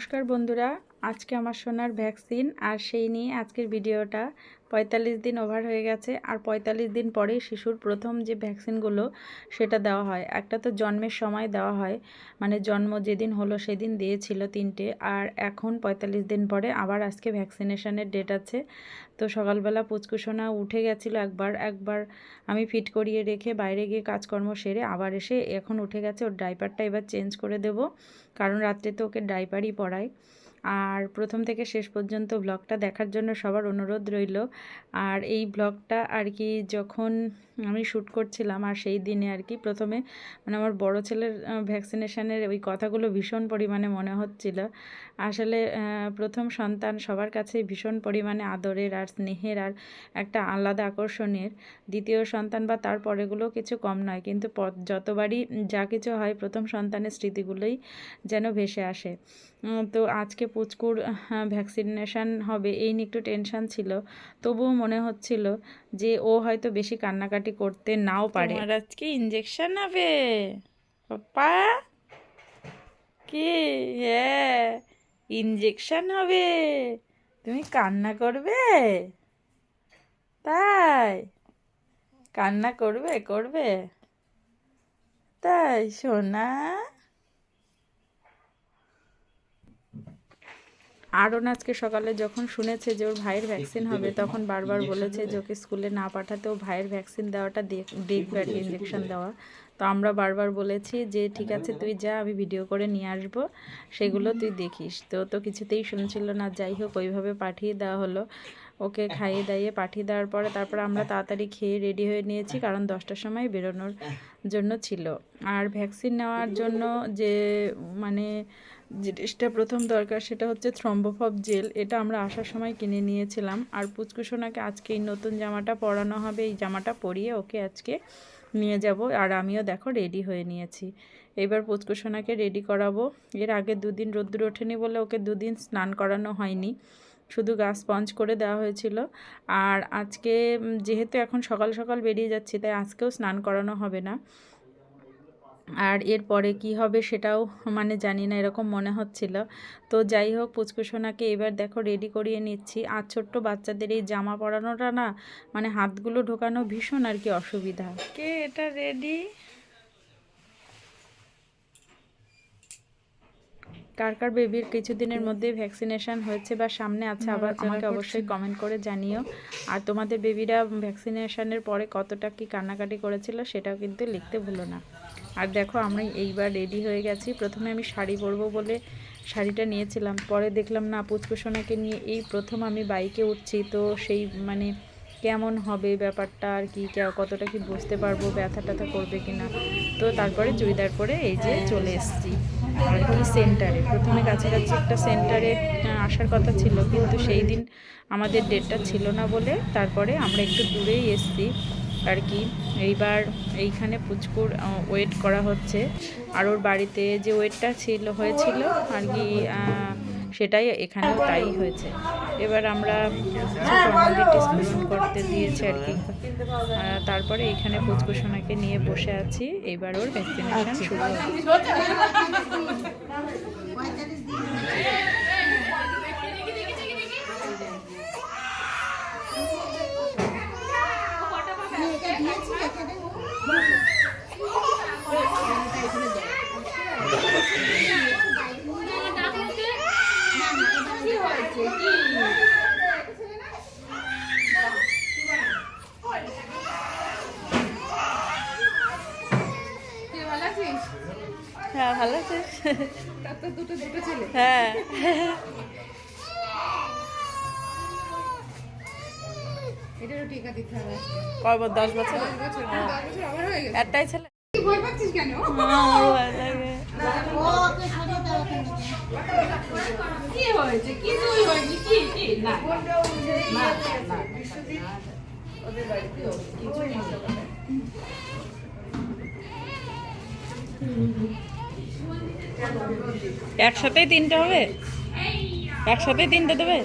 নমস্কার বন্ধুরা। আজকে আমার সোনার ভ্যাকসিন আর সেই নিয়ে আজকের ভিডিওটা পঁয়তাল্লিশ দিন ওভার হয়ে গেছে আর পঁয়তাল্লিশ দিন পরে শিশুর প্রথম যে ভ্যাকসিনগুলো সেটা দেওয়া হয়। একটা তো জন্মের সময় দেওয়া হয় মানে জন্ম যেদিন হলো সেদিন দিয়েছিল তিনটে আর এখন পঁয়তাল্লিশ দিন পরে আবার আজকে ভ্যাকসিনেশনের ডেট আছে। তো সকালবেলা পুচকুসোনা উঠে গেছিল একবার একবার আমি ফিট করিয়ে রেখে বাইরে গিয়ে কাজকর্ম সেরে আবার এসে এখন উঠে গেছে, ওর ডাইপারটা এবার চেঞ্জ করে দেব। কারণ রাত্রে তো ওকে ডাইপারই পড়াই আর প্রথম থেকে শেষ পর্যন্ত ব্লগটা দেখার জন্য সবার অনুরোধ রইল। আর এই ব্লগটা আর কি যখন আমি শ্যুট করছিলাম, আর সেই দিনে আর কি প্রথমে মানে আমার বড় ছেলের ভ্যাকসিনেশানের ওই কথাগুলো ভীষণ পরিমাণে মনে হচ্ছিল। আসলে প্রথম সন্তান সবার কাছে ভীষণ পরিমাণে আদরের আর স্নেহের আর একটা আলাদা আকর্ষণের। দ্বিতীয় সন্তান বা তার পরেগুলো কিছু কম নয়, কিন্তু যতবারই যা কিছু হয় প্রথম সন্তানের স্মৃতিগুলোই যেন ভেসে আসে। তো আজকে পুচকুর ভ্যাকসিনেশন হবে এই নিয়ে একটু টেনশান ছিল। তবুও মনে হচ্ছিল যে ও হয়তো বেশি কান্নাকাটি করতে নাও পারে। তোমার আজকে ইঞ্জেকশন হবে? পাপা কি? হ্যাঁ। ইঞ্জেকশন হবে। তুমি কান্না করবে? তাই? কান্না করবে করবে? তাই সোনা। আরও আজকে সকালে যখন শুনেছে যে ওর ভাইয়ের ভ্যাকসিন হবে, তখন বারবার বলেছে যে ওকে স্কুলে না পাঠাতে ও ভাইয়ের ভ্যাকসিন দেওয়াটা দেখ- দেখবে আর ইঞ্জেকশন দেওয়া। তো আমরা বারবার বলেছি যে, ঠিক আছে, তুই যা, আমি ভিডিও করে নিয়ে আসব, সেগুলো তুই দেখিস। তো তো কিছুতেই শুনছিল না, যাই হোক, ওইভাবে পাঠিয়ে দেওয়া হলো। ওকে খাইয়ে দাইয়ে পাঠিয়ে দেওয়ার পরে তারপর আমরা তাড়াতাড়ি খেয়ে রেডি হয়ে নিয়েছি, কারণ দশটার সময় বেরোনোর জন্য ছিল। আর ভ্যাকসিন নেওয়ার জন্য যে মানে জিনিসটা প্রথম দরকার সেটা হচ্ছে থ্রম্বোফব জেল। এটা আমরা আসার সময় কিনে নিয়েছিলাম। আর পুচকুসোনাকে আজকে এই নতুন জামাটা পরানো হবে, এই জামাটা পরিয়ে ওকে আজকে নিয়ে যাব। আর আমিও দেখো রেডি হয়ে নিয়েছি। এবার পুচকুসোনাকে রেডি করাবো। এর আগে দুদিন রোদ্দুর ওঠেনি বলে ওকে দুদিন স্নান করানো হয়নি। শুধু গা স্পঞ্জ করে দেওয়া হয়েছিল। আর আজকে যেহেতু এখন সকাল সকাল বেরিয়ে যাচ্ছি, তাই আজকেও স্নান করানো হবে না। আর এরপরে কি হবে সেটাও মানে জানি না এরকম মনে হচ্ছিল। তো যাই হোক পুচকুসোনাকে এবার দেখো রেডি করিয়ে নিচ্ছি। আর ছোট্ট বাচ্চাদের এই জামা পরানোটা না মানে হাতগুলো ঢোকানো ভীষণ আর কি অসুবিধা। কে এটা রেডি কার কার বেবির কিছুদিনের মধ্যে ভ্যাকসিনেশন হয়েছে বা সামনে আছে আবার আমাকে অবশ্যই কমেন্ট করে জানিও। আর তোমাদের বেবিরা ভ্যাকসিনেশনের পরে কতটা কি কান্নাকাটি করেছিল সেটাও কিন্তু লিখতে ভুলো না। আর দেখো, আমরা এইবার রেডি হয়ে গেছি। প্রথমে আমি শাড়ি পরবো বলে শাড়িটা নিয়েছিলাম। পরে দেখলাম, না পুচকুসোনাকে নিয়ে এই প্রথম আমি বাইকে উঠছি। তো সেই মানে কেমন হবে ব্যাপারটা আর কি, কে- কতটা কি বুঝতে পারব ব্যথা ট্যাথা করবে কিনা? তো তারপরে চুড়িদার পরে এই যে চলে এসেছি। আর কি সেন্টারে প্রথমে কাছাকাছি একটা সেন্টারে আসার কথা ছিল। কিন্তু সেই দিন আমাদের ডেটটা ছিল না বলে তারপরে আমরা একটু দূরেই এসেছি। আর কি। এইবার এইখানে পুচকুর ওয়েট করা হচ্ছে। আর ওর বাড়িতে যে ওয়েটটা ছিল, হয়েছিল, আর কি সেটাই এখানেও তাই হয়েছে। এবার আমরা করতে দিয়েছি আর কি। তারপরে এখানে পুচকুসোনাকে নিয়ে বসে আছি। এবার ওর ভ্যাকসিনেশন শুরু হ্যাঁ ভালো আছিস? হ্যাঁ। এটারও টিকা দিতে হবে। কয় দশ বছর? হয়ে। একটাই ছেলে? ভয় পাচ্ছিস কেন? ভয় লাগে। কি হয়েছে? কি তুই হয়েছে কি কি? না। না না একসাথেই তিনটে হবে? একসাথেই তিনটে দেবে?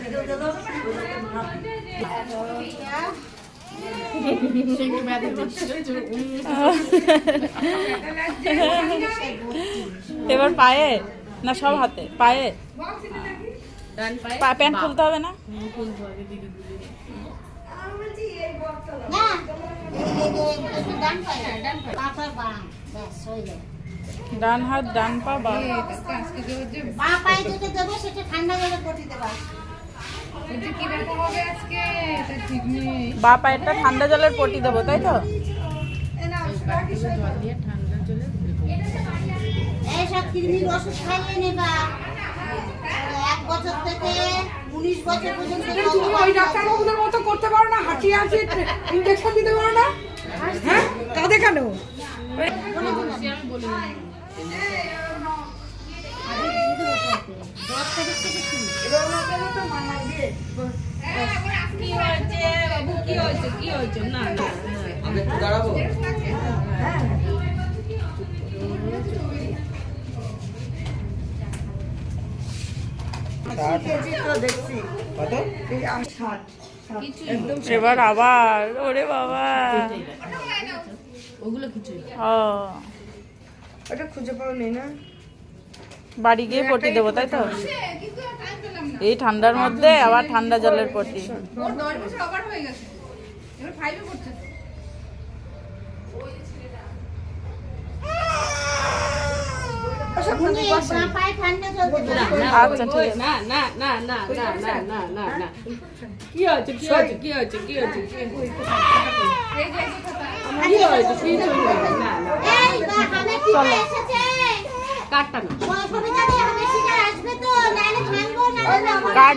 এবার পায়ে? না সব হাতে? পায়ে? প্যান্ট খুলতে হবে না এই যে- যে- একটু ডান হাত ডান পা বা বা পায়ে যেটা দেবে সেটা ঠান্ডা জলে পটি দেবা। বা পায়েরটা ঠান্ডা জলের পটি দেবো তাই তো? কৃমির ওষুধ খাইয়ে নেবা এক বছর থেকে উনিশ বছর পর্যন্ত তুমি ওই ডাক্তারবাবুদের মতো করতে পারো না হাঁটিয়ে হাঁটিয়ে ইঞ্জেকশন দিতে পারো না? হ্যাঁ? কাঁদে কেন? দশ তারিখ থেকে শুরু কি হয়েছে বাবু কি হয়েছে কি হয়েছে না না না। এবার আবার ওরে বাবা। ওগুলো ও। ওটা খুঁজে পাও না? বাড়ি গিয়ে পটি দেবো তাই তো? এই ঠান্ডার মধ্যে আবার ঠান্ডা জলের পটি বাঁ পায়ে ঠান্ডা জল দেবে আচ্ছা ঠিক না না না কি কি কি কি কি কাটটা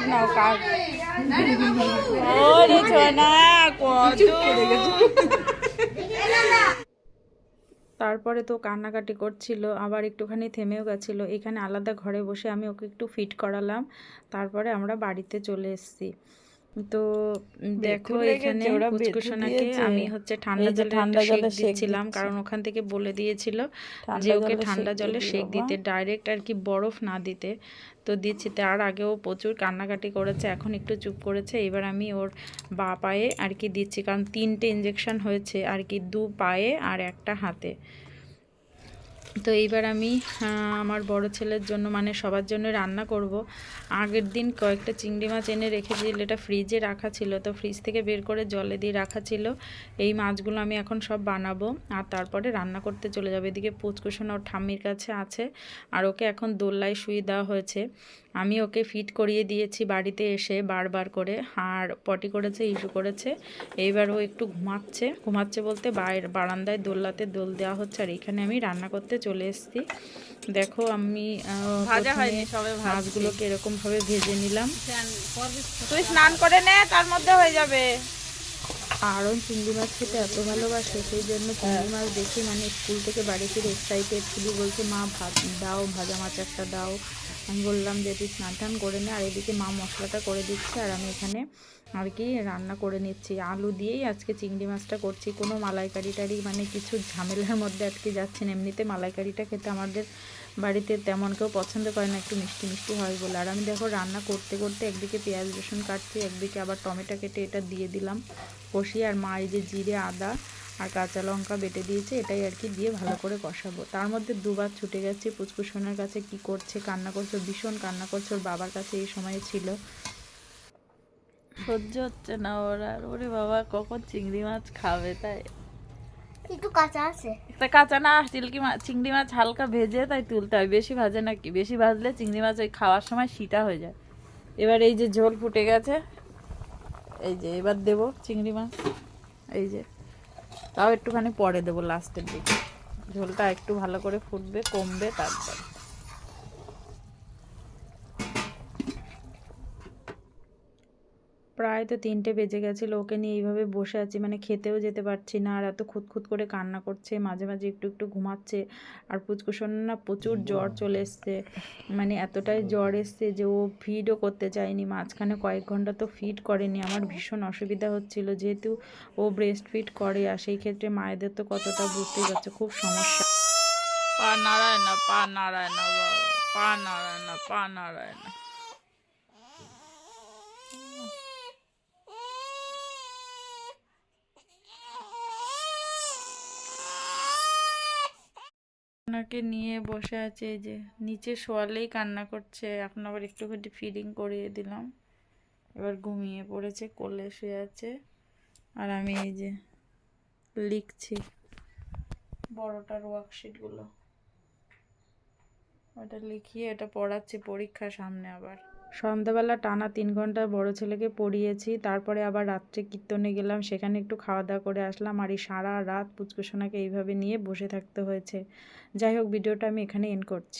নাও ওরে কত তারপরে তো কান্নাকাটি করছিল, আবার একটুখানি থেমেও গেছিল। এখানে আলাদা ঘরে বসে আমি ওকে একটু ফিট করালাম। তারপরে আমরা বাড়িতে চলে এসেছি। তো দেখো এখানে আমি হচ্ছে ঠান্ডা জলে ঠান্ডা জলে দিচ্ছিলাম কারণ ওখান থেকে বলে দিয়েছিল যে ওকে ঠান্ডা জলে শেক দিতে ডাইরেক্ট আর কি বরফ না দিতে। তো দিচ্ছি তার আগেও প্রচুর কান্নাকাটি করেছে এখন একটু চুপ করেছে। এবার আমি ওর বা পায়ে আর কি দিচ্ছি কারণ তিনটে ইঞ্জেকশন হয়েছে আর কি দু পায়ে আর একটা হাতে। তো এইবার আমি আমার বড় ছেলের জন্য মানে সবার জন্য রান্না করব। আগের দিন কয়েকটা চিংড়ি মাছ এনে রেখেছিল এটা ফ্রিজে রাখা ছিল। তো ফ্রিজ থেকে বের করে জলে দিয়ে রাখা ছিল। এই মাছগুলো আমি এখন সব বানাবো আর তারপরে রান্না করতে চলে যাবে। এদিকে পুচকুসোনা ওর ঠাম্মির কাছে আছে আর ওকে এখন দোল্লায় শুয়ে দেওয়া হয়েছে। আমি ওকে ফিট করিয়ে দিয়েছি বাড়িতে এসে বারবার করে আর পটি করেছে ইস্যু করেছে। এইবার ও একটু ঘুমাচ্ছে। ঘুমাচ্ছে বলতে বাইর বারান্দায় দোল্লাতে দোল দেওয়া হচ্ছে আর এখানে আমি রান্না করতে চলে এসেছি। দেখো আমি ভাজা হয়নি সবে মাছগুলোকে এরকম ভাবে ভেজে নিলাম। তুই স্নান করে নে তার মধ্যে হয়ে যাবে। আরও চিংড়ি মাছ খেতে এত ভালোবাসে সেই জন্য চিংড়ি মাছ দেখে মানে স্কুল থেকে বাড়ি ফিরে এক্সাইটেড শুধু বলছে মা ভাত দাও ভাজা মাছ একটা দাও। আমি বললাম যে তুই স্নান টান করে নে। আর এদিকে মা মশলাটা করে দিচ্ছে আর আমি এখানে আর কি রান্না করে নিচ্ছি। আলু দিয়েই আজকে চিংড়ি মাছটা করছি। কোনো মালাইকারি টারি মানে কিছু ঝামেলার মধ্যে আজকে যাচ্ছে না এমনিতে মালাইকারিটা খেতে আমাদের বাড়িতে তেমন কেউ পছন্দ করে না, একটু মিষ্টি মিষ্টি হয় বলে। আর আমি দেখো রান্না করতে করতে একদিকে পেঁয়াজ, রসুন কাটছি, একদিকে আবার টমেটো কেটে এটা দিয়ে দিলাম কষিয়ে। আর মা এই যে জিরে, আদা আর কাঁচা লঙ্কা বেটে দিয়েছে, এটাই আর কি দিয়ে ভালো করে কষাবো। তার মধ্যে দুবার ছুটে গেছি পুচকুসোনার কাছে কি করছে, কান্না করছে, ভীষণ কান্না করছে। ওর বাবার কাছে এই সময় ছিল। সহ্য হচ্ছে না ওরা ওরে বাবা, কখন চিংড়ি মাছ খাবে তাই? তা কাঁচা না চিলকি মাছ চিংড়ি মাছ হালকা ভেজে তাই তুলতে হয়। বেশি ভাজে নাকি? বেশি ভাজলে চিংড়ি মাছ ওই খাওয়ার সময় সিটা হয়ে যায়। এবার এই যে ঝোল ফুটে গেছে। এই যে এবার দেবো চিংড়ি মাছ। এই যে। তাও একটুখানি পরে দেবো লাস্টের দিকে। ঝোলটা একটু ভালো করে ফুটবে, কমবে, তারপর। প্রায় তো তিনটে বেজে গেছিল ওকে নিয়ে এইভাবে বসে আছি মানে খেতেও যেতে পারছি না আর এত খুঁতখুত করে কান্না করছে মাঝে মাঝে একটু একটু ঘুমাচ্ছে আর পুচকুসোন না প্রচুর জ্বর চলে এসছে মানে এতটাই জ্বর এসছে যে ও ফিডও করতে চায়নি মাঝখানে কয়েক ঘণ্টা তো ফিড করেনি আমার ভীষণ অসুবিধা হচ্ছিল যেহেতু ও ব্রেস্ট ফিড করে আর সেই ক্ষেত্রে মায়েদের তো কতটা বুঝতেই পারছে খুব সমস্যা। পা নারায়ণ না পা নারায়ণ পা নাড়ায় না পা নাড়ায় ওনাকে নিয়ে বসে আছে এই যে, নিচে শোয়ালেই কান্না করছে। এখন আবার একটুখানি ফিডিং করিয়ে দিলাম। এবার ঘুমিয়ে পড়েছে, কোলে শুয়ে আছে। আর আমি এই যে লিখছি বড়টার ওয়ার্কশিটগুলো ওটা লিখিয়ে এটা পড়াচ্ছি পরীক্ষা সামনে আবার। সন্ধ্যাবেলা টানা তিন ঘণ্টা বড় ছেলেকে পড়িয়েছি, তারপরে আবার রাত্রে কীর্তনে গেলাম, সেখানে একটু খাওয়া দাওয়া করে আসলাম আর এই সারা রাত পুচকুসোনাকে এইভাবে নিয়ে বসে থাকতে হয়েছে। যাই হোক, ভিডিওটা আমি এখানে এন্ড করছি।